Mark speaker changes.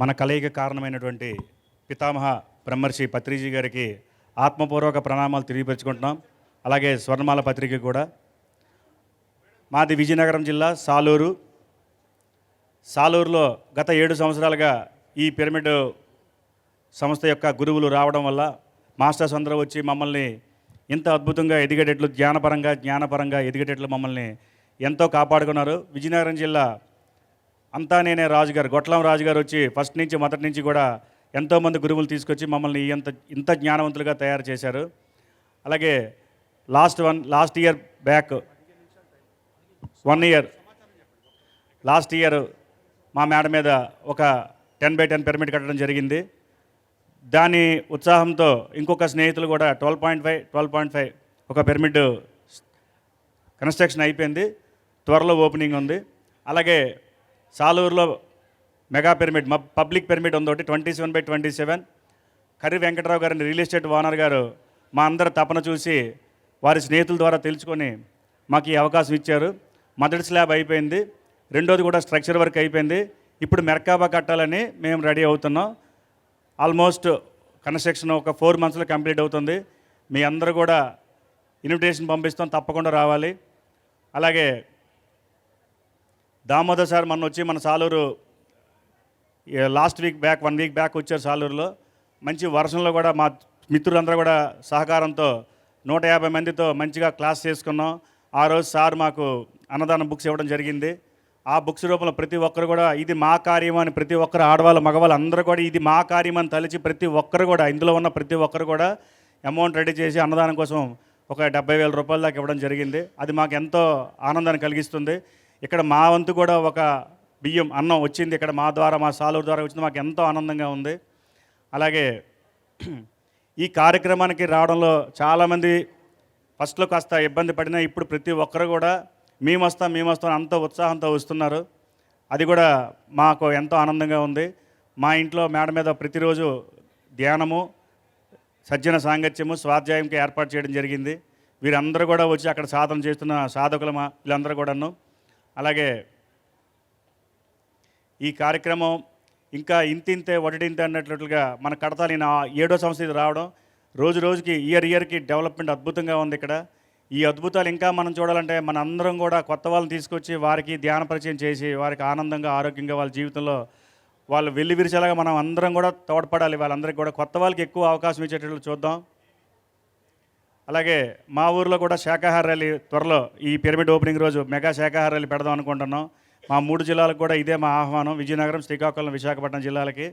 Speaker 1: మన కలయిక కారణమైనటువంటి పితామహ బ్రహ్మర్షి పత్రిజీ గారికి ఆత్మపూర్వక ప్రణామాలు తెలియపరుచుకుంటున్నాం. అలాగే స్వర్ణమాల పత్రిక కూడా. మాది విజయనగరం జిల్లా సాలూరు. సాలూరులో గత ఏడు సంవత్సరాలుగా ఈ పిరమిడ్ సంస్థ యొక్క గురువులు రావడం వల్ల మాస్టర్స్ అందరూ వచ్చి మమ్మల్ని ఇంత అద్భుతంగా ఎదిగేటట్లు జ్ఞానపరంగా జ్ఞానపరంగా ఎదిగేటట్లు మమ్మల్ని ఎంతో కాపాడుకున్నారు. విజయనగరం జిల్లా అంతా నేనే రాజుగారు. గొట్లం రాజుగారు వచ్చి ఫస్ట్ నుంచి మొదటి నుంచి కూడా ఎంతోమంది గురువులు తీసుకొచ్చి మమ్మల్ని ఇంత ఇంత జ్ఞానవంతులుగా తయారు చేశారు. అలాగే last one last year back one year last year మా మేడ మీద ఒక టెన్ బై టెన్ పిరమిడ్ కట్టడం జరిగింది. దాని ఉత్సాహంతో ఇంకొక స్నేహితులు కూడా twelve point five twelve point five ఒక పిరమిడ్ కన్స్ట్రక్షన్ అయిపోయింది. త్వరలో ఓపెనింగ్ ఉంది. అలాగే సాలూరులో మెగా పిరమిడ్ పబ్లిక్ పిరమిడ్ ఉంది ఒకటి twenty seven by twenty seven. Karri Venkatarao గారిని రియల్ ఎస్టేట్ ఓనర్ గారు మా అందరి తపన చూసి వారి స్నేహితుల ద్వారా తెలుసుకొని మాకు ఈ అవకాశం ఇచ్చారు. మొదటి స్లాబ్ అయిపోయింది. రెండోది కూడా స్ట్రక్చర్ వర్క్ అయిపోయింది. ఇప్పుడు మెర్కాబా కట్టాలని మేము రెడీ అవుతున్నాం. ఆల్మోస్ట్ కన్స్ట్రక్షన్ ఒక ఫోర్ మంత్స్లో కంప్లీట్ అవుతుంది. మీ అందరూ కూడా ఇన్విటేషన్ పంపిస్తాం తప్పకుండా రావాలి. అలాగే దామోదర్ సార్ మొన్న వచ్చి మన Saluru last week back one week back వచ్చారు సాలూరులో. మంచి వర్షంలో కూడా మా మిత్రులందరూ కూడా సహకారంతో నూట యాభై మందితో మంచిగా క్లాస్ చేసుకున్నాం. ఆ రోజు సార్ మాకు అన్నదానం బుక్స్ ఇవ్వడం జరిగింది. ఆ బుక్స్ రూపంలో ప్రతి ఒక్కరు కూడా ఇది మా కార్యం అని ప్రతి ఒక్కరు ఆడవాళ్ళు మగవాళ్ళు అందరూ కూడా ఇది మా కార్యం అని తలిచి ప్రతి ఒక్కరు కూడా ఇందులో ఉన్న ప్రతి ఒక్కరు కూడా అమౌంట్ రెడీ చేసి అన్నదానం కోసం ఒక డెబ్బై వేల రూపాయల దాకా ఇవ్వడం జరిగింది. అది మాకు ఎంతో ఆనందాన్ని కలిగిస్తుంది. ఇక్కడ మా వంతు కూడా ఒక బియ్యం అన్నం వచ్చింది. ఇక్కడ మా ద్వారా మా సాలూరు ద్వారా వచ్చింది. మాకు ఎంతో ఆనందంగా ఉంది. అలాగే ఈ కార్యక్రమానికి రావడంలో చాలామంది ఫస్ట్లో కాస్త ఇబ్బంది పడినా ఇప్పుడు ప్రతి ఒక్కరు కూడా మేము వస్తాం మేము వస్తాం అంత ఉత్సాహంతో వస్తున్నారు. అది కూడా మాకు ఎంతో ఆనందంగా ఉంది. మా ఇంట్లో మేడ మీద ప్రతిరోజు ధ్యానము సజ్జన సాంగత్యము స్వాధ్యాయంకి ఏర్పాటు చేయడం జరిగింది. వీరందరూ కూడా వచ్చి అక్కడ సాధన చేస్తున్న సాధకుల వీళ్ళందరూ కూడాను. అలాగే ఈ కార్యక్రమం ఇంకా ఇంతింతే ఒకటింతే అన్నట్లుగా మన కడతాలి నా ఏడో సంవత్సరం ఇది రావడం. రోజు రోజుకి ఇయర్ ఇయర్కి డెవలప్మెంట్ అద్భుతంగా ఉంది ఇక్కడ. ఈ అద్భుతాలు ఇంకా మనం చూడాలంటే మన అందరం కూడా కొత్త వాళ్ళని తీసుకొచ్చి వారికి ధ్యాన పరిచయం చేసి వారికి ఆనందంగా ఆరోగ్యంగా వాళ్ళ జీవితంలో వాళ్ళు వెళ్ళి విరిచేలాగా మనం అందరం కూడా తోడ్పడాలి. వాళ్ళందరికీ కూడా కొత్త వాళ్ళకి ఎక్కువ అవకాశం ఇచ్చేటట్లు చూద్దాం. అలాగే మా ఊర్లో కూడా శాఖాహార ర్యాలీ త్వరలో ఈ పిరమిడ్ ఓపెనింగ్ రోజు మెగా శాఖాహార ర్యాలీ పెడదాం అనుకుంటున్నాం. మా మూడు జిల్లాలకు కూడా ఇదే మా ఆహ్వానం. విజయనగరం శ్రీకాకుళం విశాఖపట్నం జిల్లాలకి.